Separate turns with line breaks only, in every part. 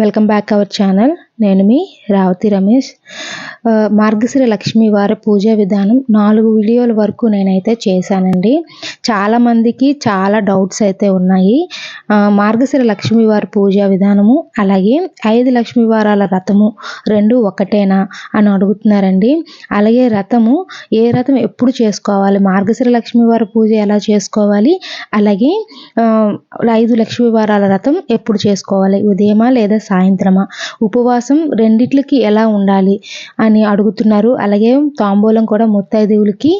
Welcome back our channel. నేను మీ రావతి రమేష్. మార్గశిర లక్ష్మి వారి పూజా విధానం నాలుగు వీడియోల వరకు నేనైతే చేశానండి. చాలామందికి చాలా డౌట్స్ అయితే ఉన్నాయి. మార్గశిర లక్ష్మి వారి పూజా విధానము అలాగే ఐదు లక్ష్మీ వారాల రథము రెండు ఒకటేనా అని అడుగుతున్నారండి. అలాగే రథము ఏ రథం ఎప్పుడు చేసుకోవాలి మార్గశిర లక్ష్మి వారి పూజ ఎలా చేసుకోవాలి అలాగే ఐదు లక్ష్మీ వారాల రథం ఎప్పుడు చేసుకోవాలి ఉదయమా లేదా సాయంత్రమా? ఉపవాసం రెండిట్లకి ఎలా ఉండాలి అని అడుగుతున్నారు. అలాగే తాంబూలం కూడా ముత్తైదువులకి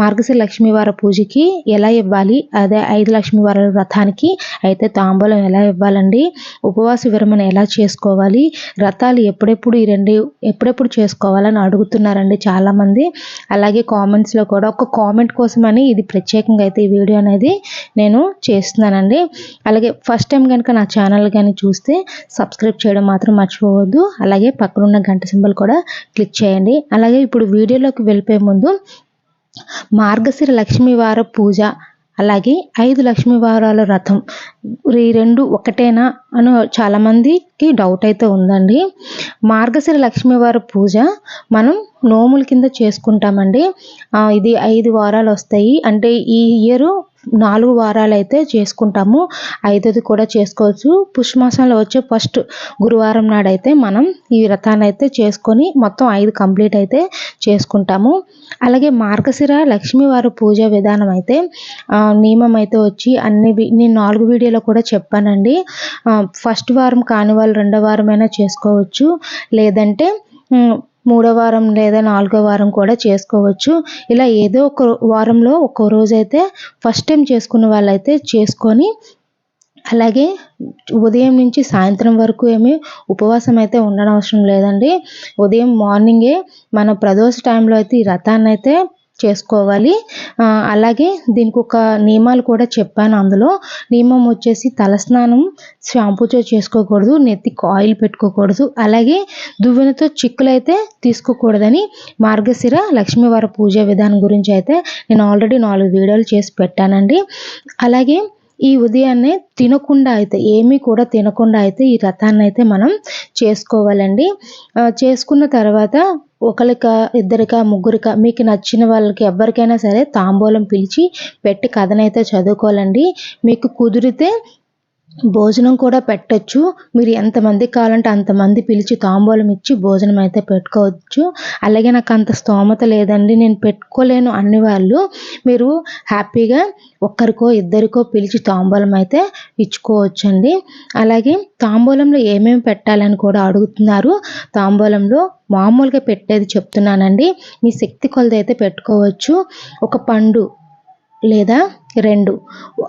మార్గశిర లక్ష్మీవార పూజకి ఎలా ఇవ్వాలి? అదే ఐదు లక్ష్మీవార వ్రతానికి అయితే తాంబూలం ఎలా ఇవ్వాలండి? ఉపవాస విరమణ ఎలా చేసుకోవాలి? వ్రతాలు ఎప్పుడెప్పుడు ఈ రెండు ఎప్పుడెప్పుడు చేసుకోవాలని అడుగుతున్నారండి చాలామంది. అలాగే కామెంట్స్లో కూడా ఒక కామెంట్ కోసమని ఇది ప్రత్యేకంగా అయితే ఈ వీడియో అనేది నేను చేస్తున్నానండి. అలాగే ఫస్ట్ టైం కనుక నా ఛానల్ కానీ చూస్తే సబ్స్క్రైబ్ చేయడం మాత్రం మర్చిపోవద్దు. అలాగే పక్కనున్న గంట సింబల్ కూడా క్లిక్ చేయండి. అలాగే ఇప్పుడు వీడియోలోకి వెళ్ళిపోయే ముందు మార్గశిర లక్ష్మీవార పూజ అలాగే ఐదు లక్ష్మీ వారాల రథం. ఈ రెండు ఒకటేనా అని చాలామందికి డౌట్ అయితే ఉందండి. మార్గశిర లక్ష్మీవారి పూజ మనం నోముల కింద చేసుకుంటామండి. ఇది ఐదు వారాలు వస్తాయి. అంటే ఈ ఇయర్ నాలుగు వారాలు అయితే చేసుకుంటాము. ఐదోది కూడా చేసుకోవచ్చు. పుష్మాసంలో వచ్చే ఫస్ట్ గురువారం నాడైతే మనం ఈ వ్రతాన్ని అయితే చేసుకొని మొత్తం ఐదు కంప్లీట్ అయితే చేసుకుంటాము. అలాగే మార్గశిర లక్ష్మీవారి పూజ విధానం అయితే నియమం అయితే వచ్చి అన్ని నేను నాలుగు వీడియోలో కూడా చెప్పానండి. ఫస్ట్ వారం కాని వాళ్ళు రెండో వారమైనా చేసుకోవచ్చు. లేదంటే మూడో వారం లేదా నాలుగో వారం కూడా చేసుకోవచ్చు. ఇలా ఏదో ఒక వారంలో ఒక రోజైతే ఫస్ట్ టైం చేసుకున్న వాళ్ళైతే చేసుకొని అలాగే ఉదయం నుంచి సాయంత్రం వరకు ఏమీ ఉపవాసం అయితే ఉండడం అవసరం లేదండి. ఉదయం మార్నింగే మన ప్రదోష టైంలో అయితే ఈ రథాన్ని అయితే చేసుకోవాలి. అలాగే దీనికి ఒక నియమాలు కూడా చెప్పాను అందులో. నియమం వచ్చేసి తలస్నానం షాంపూతో చేసుకోకూడదు నెత్తికి ఆయిల్ పెట్టుకోకూడదు. అలాగే దువ్వెనతో చిక్కులు అయితే తీసుకోకూడదని మార్గశిర లక్ష్మీవార పూజ విధానం గురించి అయితే నేను ఆల్రెడీ నాలుగు వీడియోలు చేసి పెట్టానండి. అలాగే ఈ ఉదయాన్నే తినకుండా అయితే ఏమీ కూడా తినకుండా అయితే ఈ రథాన్ని అయితే మనం చేసుకోవాలండి. చేసుకున్న తర్వాత ఒకరిక ఇద్దరిక ముగ్గురిక మీకు నచ్చిన వాళ్ళకి ఎవరికైనా సరే తాంబూలం పిలిచి పెట్టి కథనైతే చదువుకోవాలండి. మీకు కుదిరితే భోజనం కూడా పెట్టచ్చు. మీరు ఎంతమంది కావాలంటే అంతమంది పిలిచి తాంబూలం ఇచ్చి భోజనం అయితే పెట్టుకోవచ్చు. అలాగే నాకు అంత స్తోమత లేదండి నేను పెట్టుకోలేను అన్ని వాళ్ళు. మీరు హ్యాపీగా ఒక్కరికో ఇద్దరికో పిలిచి తాంబూలం అయితే ఇచ్చుకోవచ్చండి. అలాగే తాంబూలంలో ఏమేమి పెట్టాలని కూడా అడుగుతున్నారు. తాంబూలంలో మామూలుగా పెట్టేది చెప్తున్నానండి. మీ శక్తి కొలది అయితే పెట్టుకోవచ్చు. ఒక పండు లేదా రెండు.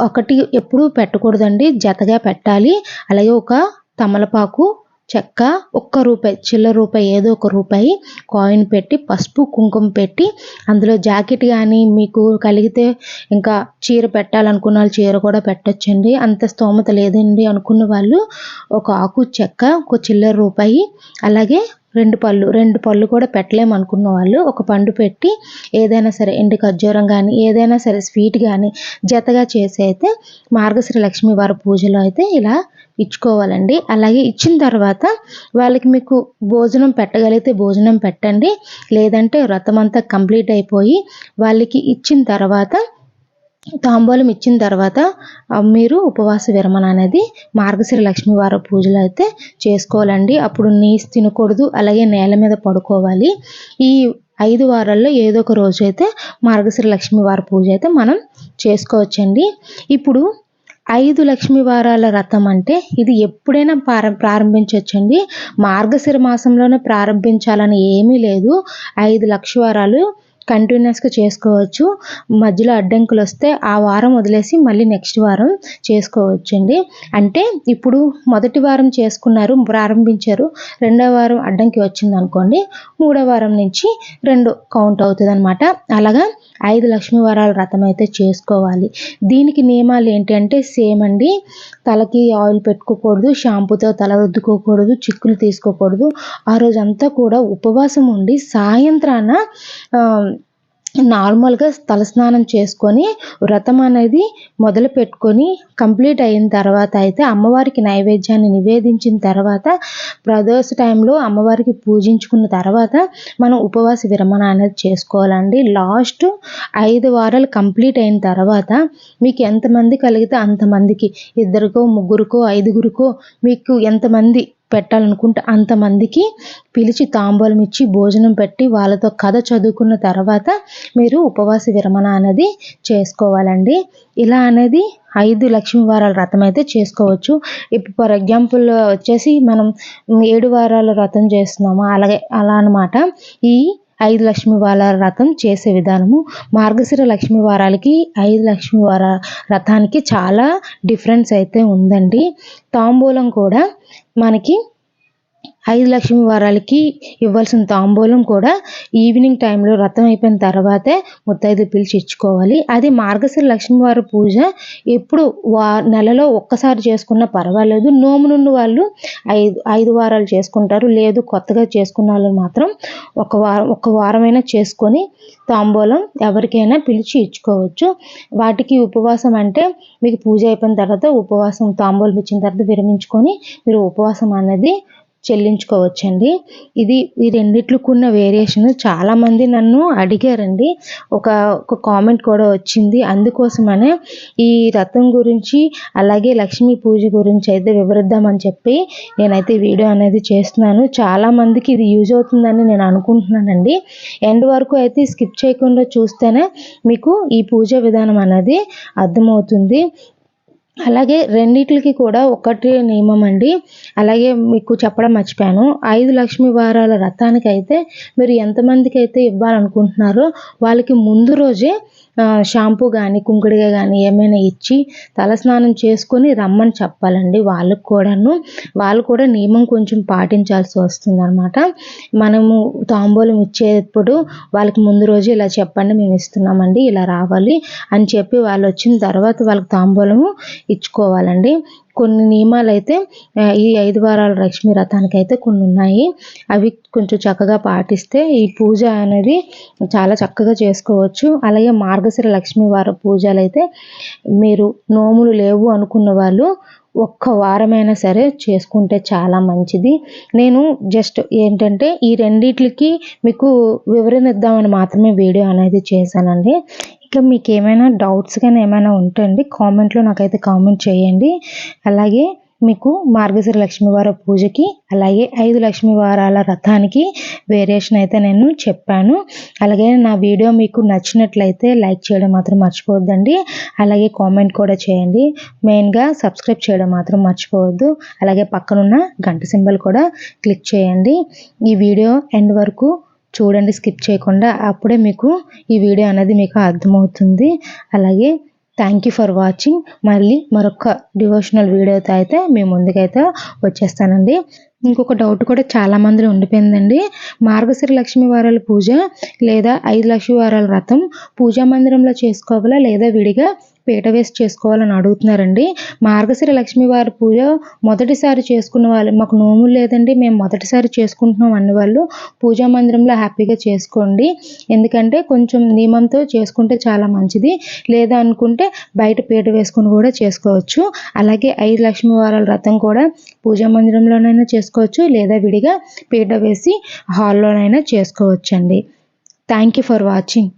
ఒకటి ఎప్పుడు పెట్టకూడదండి. జతగా పెట్టాలి. అలాగే ఒక తమలపాకు చెక్క ఒక్క రూపాయి చిల్లర రూపాయి ఏదో ఒక రూపాయి కాయిన్ పెట్టి పసుపు కుంకుమ పెట్టి అందులో జాకెట్ కానీ మీకు కలిగితే ఇంకా చీర పెట్టాలనుకున్న వాళ్ళు చీర కూడా పెట్టచ్చండి. అంత స్తోమత లేదండి అనుకున్న వాళ్ళు ఒక ఆకు చెక్క ఒక చిల్లర రూపాయి అలాగే రెండు పళ్ళు రెండు పళ్ళు కూడా పెట్టలేము అనుకున్న వాళ్ళు ఒక పండు పెట్టి ఏదైనా సరే ఎండు ఖర్జూరం కానీ ఏదైనా సరే స్వీట్ కానీ జతగా చేసి అయితే మార్గశ్రీ లక్ష్మి వారి పూజలో అయితే ఇలా ఇచ్చుకోవాలండి. అలాగే ఇచ్చిన తర్వాత వాళ్ళకి మీకు భోజనం పెట్టగలిగితే భోజనం పెట్టండి. లేదంటే వ్రతం అంతా కంప్లీట్ అయిపోయి వాళ్ళకి ఇచ్చిన తర్వాత తాంబూలం ఇచ్చిన తర్వాత మీరు ఉపవాస విరమణ అనేది మార్గశిర లక్ష్మీవారి పూజలు అయితే చేసుకోవాలండి. అప్పుడు నీసు తినకూడదు అలాగే నేల మీద పడుకోవాలి. ఈ ఐదు వారాల్లో ఏదో ఒక రోజు అయితే మార్గశిర లక్ష్మీవారి పూజ అయితే మనం చేసుకోవచ్చండి. ఇప్పుడు ఐదు లక్ష్మీ వారాల రథం అంటే ఇది ఎప్పుడైనా ప్రారం ప్రారంభించవచ్చండి మార్గశిర మాసంలోనే ప్రారంభించాలని ఏమీ లేదు. ఐదు లక్ష వారాలు కంటిన్యూస్గా చేసుకోవచ్చు. మధ్యలో అడ్డంకులు వస్తే ఆ వారం వదిలేసి మళ్ళీ నెక్స్ట్ వారం చేసుకోవచ్చు అండి అంటే ఇప్పుడు మొదటి వారం చేసుకున్నారు ప్రారంభించారు రెండో వారం అడ్డంకి వచ్చింది అనుకోండి మూడో వారం నుంచి రెండు కౌంట్ అవుతుంది అనమాట అలాగా ఐదు లక్ష్మీ వారాల వ్రతం అయితే చేసుకోవాలి. దీనికి నియమాలు ఏంటంటే సేమ్ అండి. తలకి ఆయిల్ పెట్టుకోకూడదు షాంపూతో తల రుద్దుకోకూడదు చిక్కులు తీసుకోకూడదు. ఆ రోజంతా కూడా ఉపవాసం ఉండి సాయంత్రాన నార్మల్గా తలస్నానం చేసుకొని వ్రతం అనేది మొదలు పెట్టుకొని కంప్లీట్ అయిన తర్వాత అయితే అమ్మవారికి నైవేద్యాన్ని నివేదించిన తర్వాత ప్రదోష టైంలో అమ్మవారికి పూజించుకున్న తర్వాత మనం ఉపవాస విరమణ అనేది చేసుకోవాలండి. లాస్ట్ ఐదు వారాలు కంప్లీట్ అయిన తర్వాత మీకు ఎంతమంది కలిగితే అంతమందికి ఇద్దరికో ముగ్గురికో ఐదుగురికో మీకు ఎంతమంది పెట్టాలనుకుంటే అంతమందికి పిలిచి తాంబూలం ఇచ్చి భోజనం పెట్టి వాళ్ళతో కథ చదువుకున్న తర్వాత మీరు ఉపవాస విరమణ అనేది చేసుకోవాలండి. ఇలా అనేది ఐదు లక్ష్మీ వారాల వ్రతం అయితే చేసుకోవచ్చు. ఇప్పుడు ఫర్ ఎగ్జాంపుల్ వచ్చేసి మనం ఏడు వారాల వ్రతం చేస్తున్నాము. అలాగే అలా అనమాట ఈ ఐదు లక్ష్మి వారాల వ్రతం చేసే విధానము. మార్గశిర లక్ష్మి వారాలకి ఐదు లక్ష్మి వార వ్రతానికి చాలా డిఫరెన్స్ అయితే ఉందండి. తాంబూలం కూడా మనకి ఐదు లక్ష్మి వారాలకి ఇవ్వాల్సిన తాంబూలం కూడా ఈవినింగ్ టైంలో వ్రతం అయిపోయిన తర్వాతే ముత్తైదు పిలిచి ఇచ్చుకోవాలి అది మార్గశిర లక్ష్మీవారి పూజ. ఎప్పుడు వా నెలలో ఒక్కసారి చేసుకున్నా పర్వాలేదు. నోము నుండి వాళ్ళు ఐదు ఐదు వారాలు చేసుకుంటారు. లేదు కొత్తగా చేసుకున్న వాళ్ళు మాత్రం ఒక వారం ఒక వారమైనా చేసుకొని తాంబూలం ఎవరికైనా పిలిచి ఇచ్చుకోవచ్చు వాటికి ఉపవాసం అంటే మీకు పూజ అయిపోయిన తర్వాత ఉపవాసం తాంబూలం ఇచ్చిన తర్వాత విరమించుకొని మీరు ఉపవాసం అనేది చెల్లించుకోవచ్చండి. ఇది ఈ రెండిట్లకున్న వేరియేషన్ చాలామంది నన్ను అడిగారండి. ఒక ఒక కామెంట్ కూడా వచ్చింది. అందుకోసమనే ఈ రథం గురించి అలాగే లక్ష్మీ పూజ గురించి అయితే వివరిద్దామని చెప్పి నేనైతే వీడియో అనేది చేస్తున్నాను. చాలామందికి ఇది యూజ్ అవుతుందని నేను అనుకుంటున్నానండి. ఎండ్ వరకు అయితే స్కిప్ చేయకుండా చూస్తేనే మీకు ఈ పూజ విధానం అనేది అర్థమవుతుంది. అలాగే రెండిట్లకి కూడా ఒకటి నియమం అండి అలాగే మీకు చెప్పడం మర్చిపోయాను. ఐదు లక్ష్మి వారాల రథానికి అయితే మీరు ఎంతమందికి అయితే ఇవ్వాలనుకుంటున్నారో వాళ్ళకి ముందు రోజే షాంపూ కానీ కుంకుడిగా కానీ ఏమైనా ఇచ్చి తలస్నానం చేసుకొని రమ్మని చెప్పాలండి. వాళ్ళకు కూడాను వాళ్ళు కూడా నియమం కొంచెం పాటించాల్సి వస్తుంది అనమాట మనము తాంబూలం ఇచ్చేటప్పుడు వాళ్ళకి ముందు రోజు ఇలా చెప్పండి మేము ఇస్తున్నామండి ఇలా రావాలి అని చెప్పి వాళ్ళు వచ్చిన తర్వాత వాళ్ళకి తాంబూలము ఇచ్చుకోవాలండి. కొన్ని నియమాలు అయితే ఈ ఐదు వారాల లక్ష్మీ రథానికి అయితే కొన్ని ఉన్నాయి. అవి కొంచెం చక్కగా పాటిస్తే ఈ పూజ అనేది చాలా చక్కగా చేసుకోవచ్చు. అలాగే మార్గశిర లక్ష్మీ వార పూజలు అయితే మీరు నోములు లేవు అనుకున్న వాళ్ళు ఒక్క వారమైనా సరే చేసుకుంటే చాలా మంచిది. నేను జస్ట్ ఏంటంటే ఈ రెండిట్లకి మీకు వివరణ ఇద్దామని మాత్రమే వీడియో అనేది చేశానండి. ఇట్లా మీకు ఏమైనా డౌట్స్ కానీ ఏమైనా ఉంటే అండి కామెంట్లో నాకైతే కామెంట్ చేయండి. అలాగే మీకు మార్గశిర లక్ష్మీవార పూజకి అలాగే ఐదు లక్ష్మీవారాల రథానికి వేరియేషన్ అయితే నేను చెప్పాను. అలాగే నా వీడియో మీకు నచ్చినట్లయితే లైక్ చేయడం మాత్రం మర్చిపోవద్దండి. అలాగే కామెంట్ కూడా చేయండి. మెయిన్గా సబ్స్క్రైబ్ చేయడం మాత్రం మర్చిపోవద్దు. అలాగే పక్కనున్న గంట సింబల్ కూడా క్లిక్ చేయండి. ఈ వీడియో ఎండ్ వరకు చూడండి స్కిప్ చేయకుండా అప్పుడే మీకు ఈ వీడియో అనేది మీకు అర్థమవుతుంది. అలాగే థ్యాంక్ యూ ఫర్ వాచింగ్ మళ్ళీ మరొక డివోషనల్ వీడియోతో అయితే మీ ముందుకైతే వచ్చేస్తానండి. ఇంకొక డౌట్ కూడా చాలా మందిలో ఉండిపోయిందండి. మార్గశిర లక్ష్మీ వారాల పూజ లేదా ఐదు లక్ష్మీ వారాల వ్రతం పూజా మందిరంలో చేసుకోవాలా లేదా విడిగా పీట వేసి చేసుకోవాలని అడుగుతున్నారండి. మార్గశిర లక్ష్మీ వారి పూజ మొదటిసారి చేసుకున్న వాళ్ళు మాకు నోములు లేదండి మేము మొదటిసారి చేసుకుంటున్నాం అన్ని వాళ్ళు పూజా మందిరంలో హ్యాపీగా చేసుకోండి. ఎందుకంటే కొంచెం నియమంతో చేసుకుంటే చాలా మంచిది. లేదా అనుకుంటే బయట పీట వేసుకుని కూడా చేసుకోవచ్చు. అలాగే ఐదు లక్ష్మీ వారాల వ్రతం కూడా పూజా మందిరంలోనైనా చేసుకోవచ్చు లేదా విడిగా పీట వేసి హాల్లోనైనా చేసుకోవచ్చండి. Thank you for watching